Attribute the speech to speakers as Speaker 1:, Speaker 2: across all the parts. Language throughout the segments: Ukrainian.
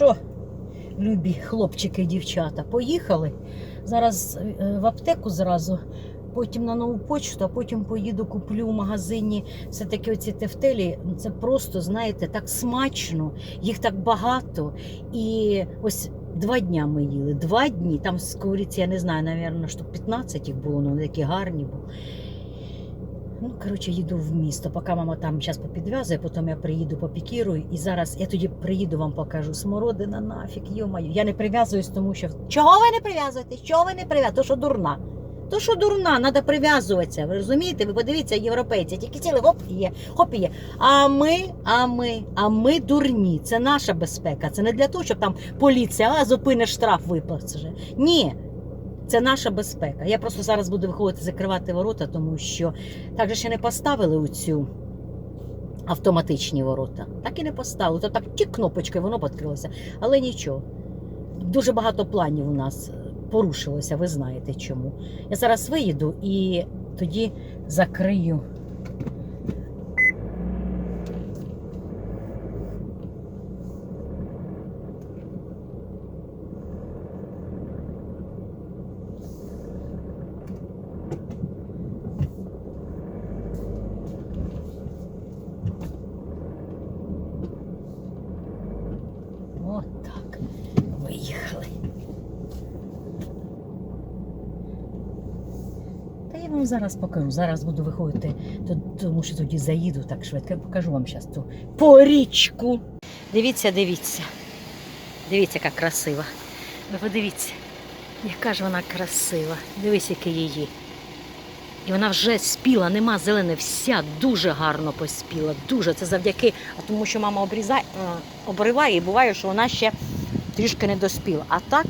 Speaker 1: Що, любі хлопчики і дівчата, поїхали. Зараз е, в аптеку зразу, потім на нову почту, а потім поїду, куплю в магазині все-таки оці тефтелі. Це просто, знаєте, так смачно, їх так багато. І ось два дня ми їли. Два дні. Там сковоріці, я не знаю, навірно, штук 15 їх було, ну такі гарні були. Ну, коротше, їду в місто, поки мама там зараз попідв'язує, потім я приїду попікірую. І зараз я тоді приїду, вам покажу. Смородина нафіг, йомаю. Я не прив'язуюсь, тому що. Чого ви не прив'язуєтесь? Чого ви не прив'язуєтесь? То що дурна. То що дурна, треба прив'язуватися. Ви розумієте? Ви подивіться, європейці, тільки сіли, хоп, і є, хоп, є. А ми, а ми, а ми дурні. Це наша безпека. Це не для того, щоб там поліція, а зупиниш штраф виплаче. Ні. Це наша безпека. Я просто зараз буду виходити закривати ворота, тому що так же ще не поставили у цю автоматичні ворота. Так і не поставили. То так ті кнопочки, воно відкрилося. Але нічого. Дуже багато планів у нас порушилося, ви знаєте чому. Я зараз виїду і тоді закрию. От так. Виїхали. Та я вам зараз покажу. Зараз буду виходити, тому що тоді заїду так швидко. Я покажу вам зараз ту порічку. Дивіться, дивіться. Дивіться, яка красива. Ви подивіться, яка ж вона красива. Дивись, яке її. І вона вже спіла, нема зелене, вся дуже гарно поспіла. Дуже це завдяки, тому що мама обрізає, е, обриває, і буває, що вона ще трішки не доспіла. А так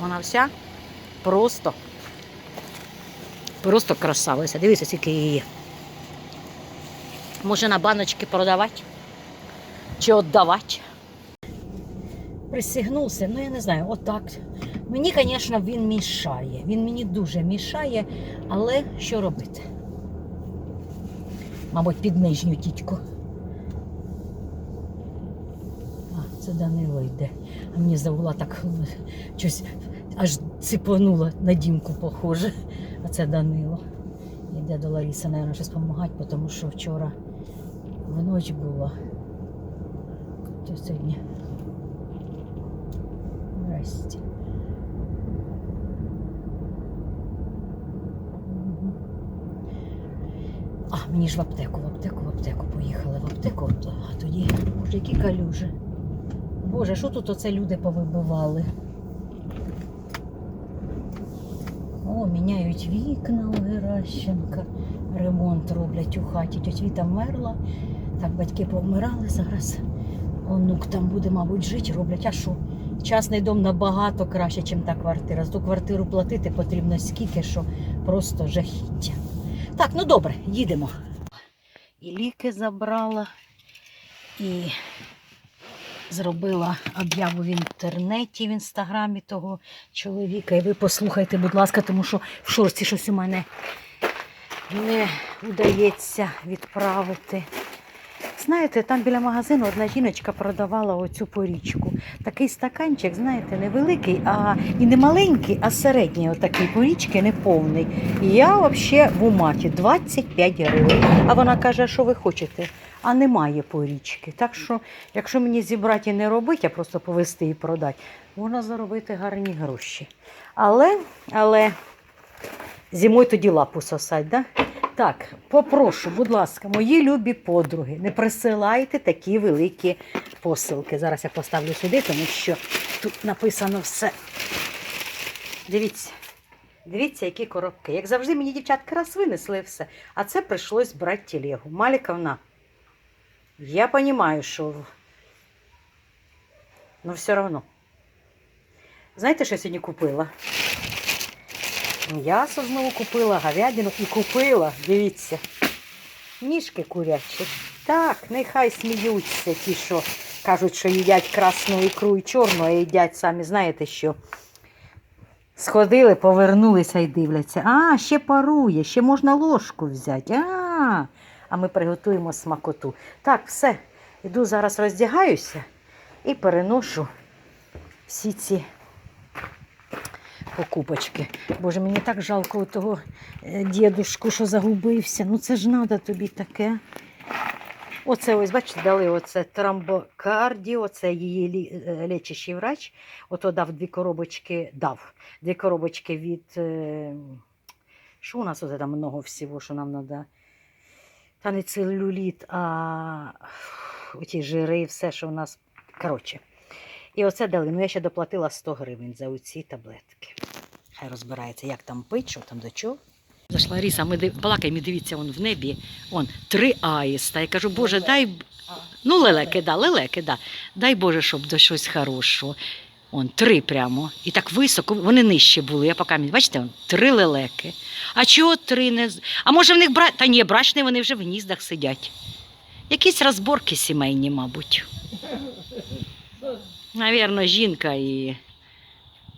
Speaker 1: вона вся просто, просто красавиця. Дивіться, скільки її. Може на баночки продавати чи віддавати. Присягнувся, ну я не знаю, отак. Мені, звісно, він мішає. Він мені дуже мішає, але що робити? Мабуть, під нижню тітьку. А, це Данило йде. А мені завула так щось аж ципонула на дімку, похоже. А це Данило. Йде до Ларіси, мабуть, щось допомагати, тому що вчора в ніч було. То сьогодні. Здрасте. Мгм. А, мені ж в аптеку, в аптеку, в аптеку поїхали, в аптеку, а тоді, боже, які калюжі. Боже, що тут оце люди повибивали? О, міняють вікна у Геращенка, ремонт роблять у хаті. Тьоть Віта вмерла, так батьки повмирали зараз. Онук там буде, мабуть, жити, роблять. А що? Частний дом набагато краще, ніж та квартира. За ту квартиру платити потрібно скільки, що просто жахіття. Так, ну добре, їдемо. І ліки забрала, і зробила об'яву в інтернеті, в інстаграмі того чоловіка. І ви послухайте, будь ласка, тому що в шорці щось у мене не вдається відправити. Знаєте, там біля магазину одна жіночка продавала оцю порічку. Такий стаканчик, знаєте, невеликий, а і не маленький, а середній отакий порічки, не повний. І я взагалі в уматі 25 гривень. А вона каже, що ви хочете? А немає порічки. Так що, якщо мені зібрати і не робити, а просто повезти і продати, можна заробити гарні гроші. Але, але зимою тоді лапу сосать, да? Так, попрошу, будь ласка, мої любі подруги, не присилайте такі великі посилки. Зараз я поставлю сюди, тому що тут написано все. Дивіться, дивіться, які коробки. Як завжди, мені дівчатка раз винесли все. А це прийшлось брати телегу. Маліковна, я розумію, що. Ну, все одно. Знаєте, що я сьогодні купила? М'ясо знову купила, говядину і купила, дивіться, ніжки курячі. Так, нехай сміються ті, що кажуть, що їдять красну ікру і чорну, а їдять самі, знаєте що. Сходили, повернулися і дивляться. А, ще парує, ще можна ложку взяти. А, а ми приготуємо смакоту. Так, все. Іду зараз роздягаюся і переношу всі ці покупочки. Боже, мені так жалко того е, дідушку, що загубився. Ну це ж треба тобі таке. Оце ось, бачите, дали оце трамбокардіо, це її е, врач. Ото дав дві коробочки, дав дві коробочки від. е, Що у нас оце там много всього, що нам треба? Та не целюліт, а оті жири, все, що у нас. Коротше. І оце дали. Ну, я ще доплатила 100 гривень за оці таблетки. Хай розбирається, як там пить, що там до чого. Зайшла Ріса, ми див... балакай, ми дивіться, он в небі, он три аїста. Я кажу, Боже, дай. б- Ну, лелеки, да, лелеки, да. Дай Боже, щоб до щось хорошого. Он три прямо. І так високо, вони нижче були. Я поки, бачите, он, три лелеки. А чого три не. А може в них бра... Та ні, брачні вони вже в гніздах сидять. Якісь розборки сімейні, мабуть. Навірно, жінка і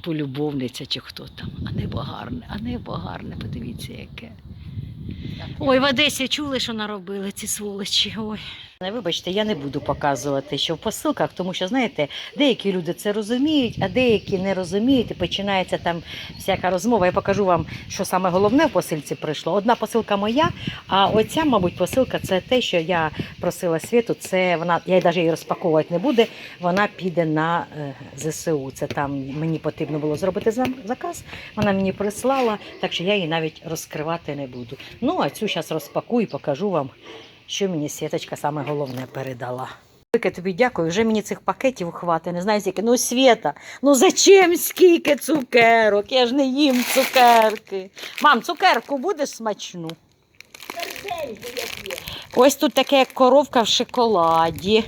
Speaker 1: полюбовниця чи хто там. А небо гарне, а небо гарне, подивіться, яке. Ой, в Одесі чули, що наробили ці сволочі. Ой. Не вибачте, я не буду показувати, що в посилках, тому що знаєте, деякі люди це розуміють, а деякі не розуміють, і починається там всяка розмова. Я покажу вам, що саме головне в посилці прийшло. Одна посилка моя, а оця, мабуть, посилка це те, що я просила світу. Це вона, я навіть її розпаковувати не буде. Вона піде на е, ЗСУ. Це там мені потрібно було зробити заказ. Вона мені прислала, так що я її навіть розкривати не буду. Ну а цю зараз розпакую і покажу вам, що мені Світочка саме головне передала. Вики, тобі дякую, вже мені цих пакетів хватить, не знаю скільки. Ну, Свєта, ну зачем скільки цукерок? Я ж не їм цукерки. Мам, цукерку будеш смачну? Ось тут таке як коровка в шоколаді.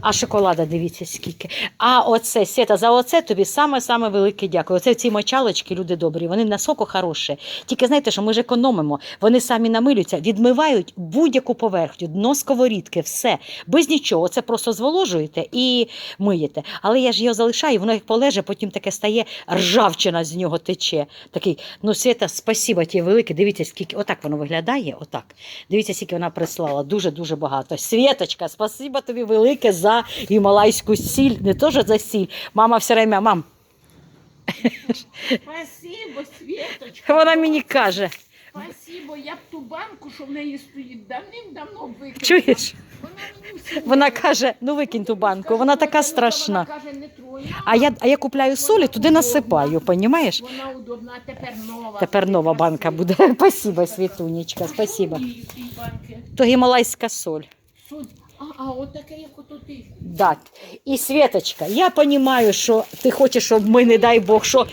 Speaker 1: А шоколада, дивіться, скільки. А оце, Свята, за оце тобі саме-саме велике дякую. Оце ці мочалочки, люди добрі, вони на соку хороші. Тільки знаєте, що ми ж економимо. Вони самі намилюються, відмивають будь-яку поверхню, дно сковорідки, все. Без нічого. Це просто зволожуєте і миєте. Але я ж його залишаю, воно як полеже, потім таке стає, ржавчина з нього тече. Такий, ну Свята, спасіба ті велике. Дивіться, скільки. Отак воно виглядає. Отак. Дивіться, скільки вона прислала. Дуже-дуже багато. Світочка, спасибо тобі велике за гімалайську сіль. Не що за сіль. Мама все время, мам,
Speaker 2: Спасибо, Світочка.
Speaker 1: вона мені каже,
Speaker 2: Спасибо, я б ту банку, що в неї стоїть, давним-давно викинула.
Speaker 1: чуєш?
Speaker 2: Вона мені всю
Speaker 1: Вона каже, ну викинь ту банку, вона така
Speaker 2: Вона
Speaker 1: страшна.
Speaker 2: каже, не тронь.
Speaker 1: А я, а я купляю солі, туди насипаю, понімаєш?
Speaker 2: Вона удобна, а тепер нова.
Speaker 1: Тепер нова банка буде. Спасибо, Світунечка, спасибо. То гімалайська соль.
Speaker 2: Що? А, а от таке, як ото ти.
Speaker 1: Да. І Світочка, я розумію, що ти хочеш, щоб ми, не дай Бог, що.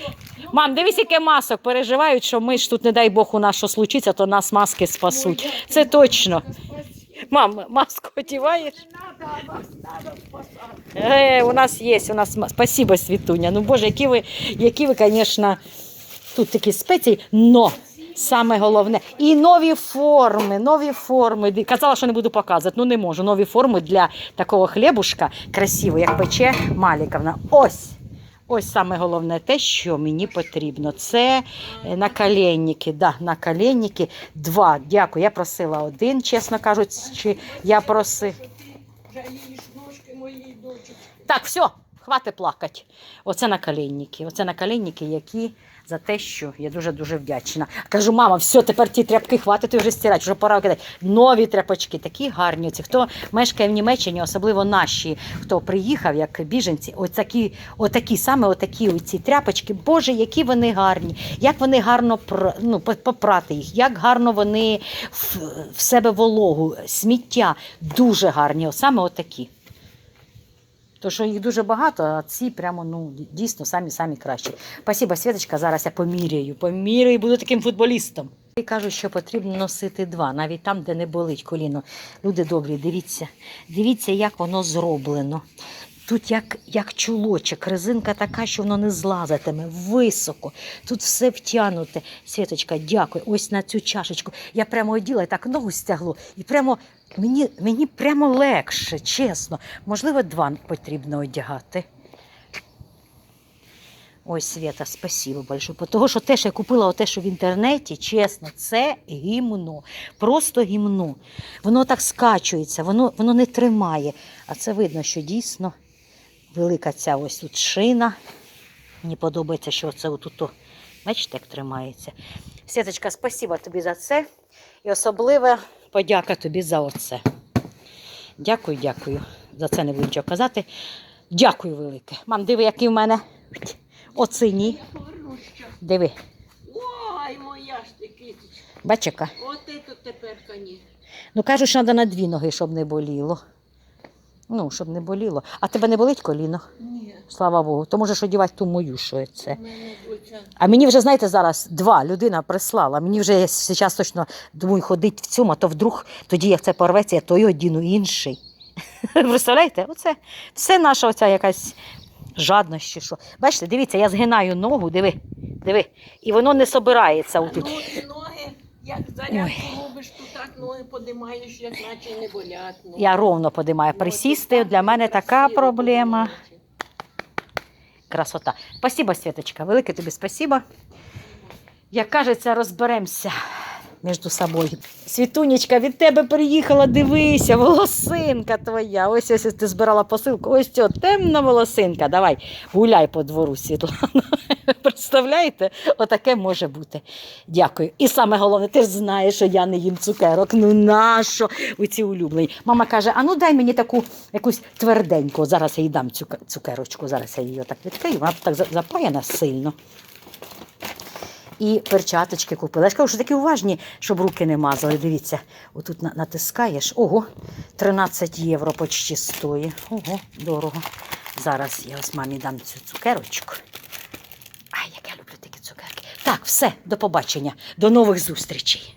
Speaker 1: Мам, дивись, яке масок переживають, що ми ж тут, не дай Бог, у нас що случиться, то нас маски спасуть. Це точно. Мам, маску одіваєш? Е, у нас є, у нас спасибо, Світуня. Ну, Боже, які ви, які ви, звісно, тут такі спеції, но саме головне. І нові форми, нові форми. Казала, що не буду показувати, ну не можу. Нові форми для такого хлібушка красивого, як пече Маліковна. Ось. Ось саме головне те, що мені потрібно. Це е, наколенники. Да, наколенники. Два. Дякую. Я просила один, чесно кажучи. Я просила.
Speaker 2: Дочі.
Speaker 1: Так, все, хватить плакати. Оце наколенники. Оце наколенники, які за те, що я дуже-дуже вдячна. Кажу, мама, все, тепер ті тряпки хватить вже стирати, вже пора кидати. Нові тряпочки, такі гарні. Ці, хто мешкає в Німеччині, особливо наші, хто приїхав, як біженці, отакі, отакі саме отакі оці тряпочки. Боже, які вони гарні, як вони гарно ну, по- попрати їх, як гарно вони в, в себе вологу, сміття. Дуже гарні, саме отакі. То, що їх дуже багато, а ці прямо ну дійсно самі самі кращі. Спасибо, Світочка. Зараз я поміряю, поміряю буду таким футболістом. І кажуть, що потрібно носити два, навіть там, де не болить коліно. Люди добрі, дивіться, дивіться, як воно зроблено. Тут як, як чулочок, резинка така, що воно не злазитиме, високо. Тут все втягнуте. Світочка, дякую. Ось на цю чашечку. Я прямо оділа і так ногу стягло. І прямо мені, мені прямо легше, чесно. Можливо, два потрібно одягати. Ой, Свята, спасибо большое. Того, що те, що я купила те, що в інтернеті, чесно, це гімно. Просто гімно. Воно так скачується, воно, воно не тримає. А це видно, що дійсно велика ця ось тут шина. Мені подобається, що це отут, бачите, як тримається. Світочка, спасибо тобі за це. І особлива подяка тобі за оце. Дякую, дякую. За це не буду нічого казати. Дякую велике. Мам, диви, який в мене оцині. Диви,
Speaker 2: Ой, моя ж ти киточка.
Speaker 1: бач яка.
Speaker 2: От це тепер коні.
Speaker 1: Ну кажуть, що треба на дві ноги, щоб не боліло. Ну, щоб не боліло. А тебе не болить коліно?
Speaker 2: Ні,
Speaker 1: Слава Богу. То можеш одягати ту мою, що це. А мені вже, знаєте, зараз два людина прислала. Мені вже я зараз точно думаю, ходить в цьому, а то вдруг тоді, як це порветься, я той одіну інший. Представляєте? Оце все наша оця якась жадність чи що. Бачите, дивіться, я згинаю ногу, диви, диви, і воно не собирається отут.
Speaker 2: Ну, ноги, як зарядку робиш, то ноги подимаєш, як наче не болять.
Speaker 1: Я ровно подимаю.
Speaker 2: Ну,
Speaker 1: Присісти для мене така проблема. Красота. Спасибо, Світочка. Велике тобі спасибо. Як кажеться, розберемося між собою. Світунечка, від тебе приїхала, дивися, волосинка твоя. Ось ось ти збирала посилку. Ось ця темна волосинка. Давай, гуляй по двору, Світлана. Представляєте? Отаке може бути. Дякую. І саме головне, ти ж знаєш, що я не їм цукерок. Ну нащо? Оці улюблені. Мама каже: а ну дай мені таку якусь тверденьку. Зараз я їй дам цука- цукерочку. Зараз я її так відкрию. Вона так за- запаяна сильно. І перчаточки купила. Я ж кажу, що такі уважні, щоб руки не мазали. Дивіться, отут натискаєш. Ого, 13 євро почти стоїть. Ого, дорого. Зараз я ось мамі дам цю цукерочку. Ай, як я люблю такі цукерки. Так, все, до побачення. До нових зустрічей.